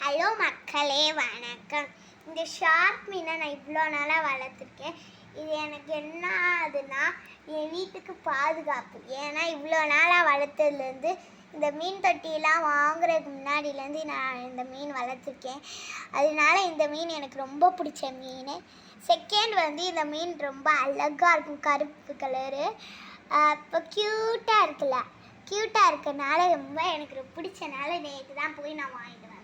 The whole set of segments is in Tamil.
ஹலோ மக்களே வணக்கம். இந்த ஷார்க் மீனை நான் இவ்வளோ நாளாக வளர்த்துருக்கேன். இது எனக்கு என்ன ஆகுதுன்னா என் வீட்டுக்கு பாதுகாப்பு. ஏன்னா இவ்வளோ நாளாக வளர்த்ததுலேருந்து இந்த மீன் தொட்டியெல்லாம் வாங்குறதுக்கு முன்னாடிலேருந்து நான் இந்த மீன் வளர்த்துருக்கேன். அதனால இந்த மீன் எனக்கு ரொம்ப பிடிச்ச மீன். செகண்ட் வந்து இந்த மீன் ரொம்ப அழகாக இருக்கும் கருப்பு கலரு இப்போ க்யூட்டாக இருக்குல்ல. க்யூட்டாக இருக்கனால ரொம்ப எனக்கு பிடிச்சனால நேற்று தான் போய் நான் வாங்கிடுவேன்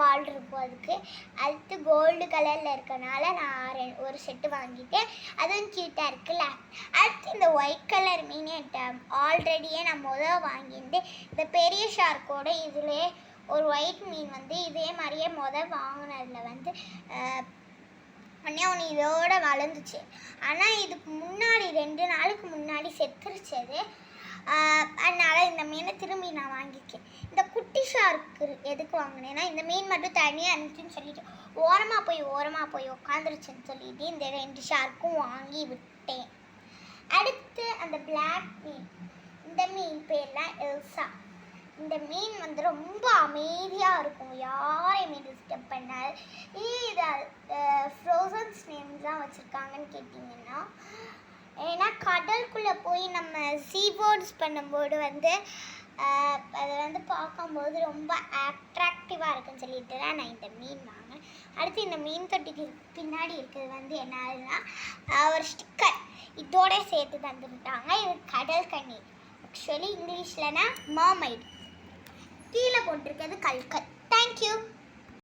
வால் இருக்கும் அதுக்கு அடுத்து கோல்டு கலரில் இருக்கனால நான் ஒரு செட்டு வாங்கிட்டேன். அதுவும் கியூட்டாக இருக்குல்ல. அடுத்து இந்த ஒயிட் கலர் மீன் என்கிட்ட ஆல்ரெடியே நான் முதல் வாங்கிட்டு இந்த பெரிய ஷார்க்கோட இதிலே ஒரு ஒயிட் மீன் வந்து இதே மாதிரியே முதல் வாங்கினதில் வந்து உடனே ஒன்று இதோட வளர்ந்துச்சு. ஆனால் இதுக்கு முன்னாடி ரெண்டு நாளுக்கு முன்னாடி செத்துருச்சு அது ஆஹ் அதனால இந்த மீனை திரும்பி நான் வாங்கியிருக்கேன் இந்த குட்டி ஷார்க்கு எதுக்கு வாங்கினேன்னா இந்த மீன் மட்டும் தனியாக இருந்துச்சுன்னு சொல்லிட்டு ஓரமாக போய் ஓரமாக போய் உட்காந்துருச்சுன்னு சொல்லிட்டு இந்த ரெண்டு ஷார்க்கும் வாங்கி விட்டேன். அடுத்து அந்த பிளாக் மீன். இந்த மீன் பேர்லாம் எல்சா இந்த மீன் வந்து ரொம்ப அமைதியாக இருக்கும். யாரையுமே டிஸ்டர்ப் பண்ணாது இது ஃப்ரோசன்ஸ் நேம்ஸ் தான் வச்சுருக்காங்கன்னு கேட்டிங்கன்னா ஏன்னா கடலுக்குள்ளே போய் நம்ம சீபோர்ட்ஸ் பண்ணும்போது வந்து அதை வந்து பார்க்கும்போது ரொம்ப அட்ராக்டிவாக இருக்குன்னு சொல்லிட்டு தான் நான் இந்த மீன் வாங்கினேன். அடுத்து இந்த மீன் தொட்டிக்கு பின்னாடி இருக்கிறது வந்து என்ன ஆகுதுன்னா ஒரு ஸ்டிக்கர் இதோட சேர்த்து தந்துட்டாங்க இது கடல் கண்ணி ஆக்சுவலி இங்கிலீஷ்லனா மர்மைட் கீழே போட்டிருக்கிறது கல்கல். தேங்க்யூ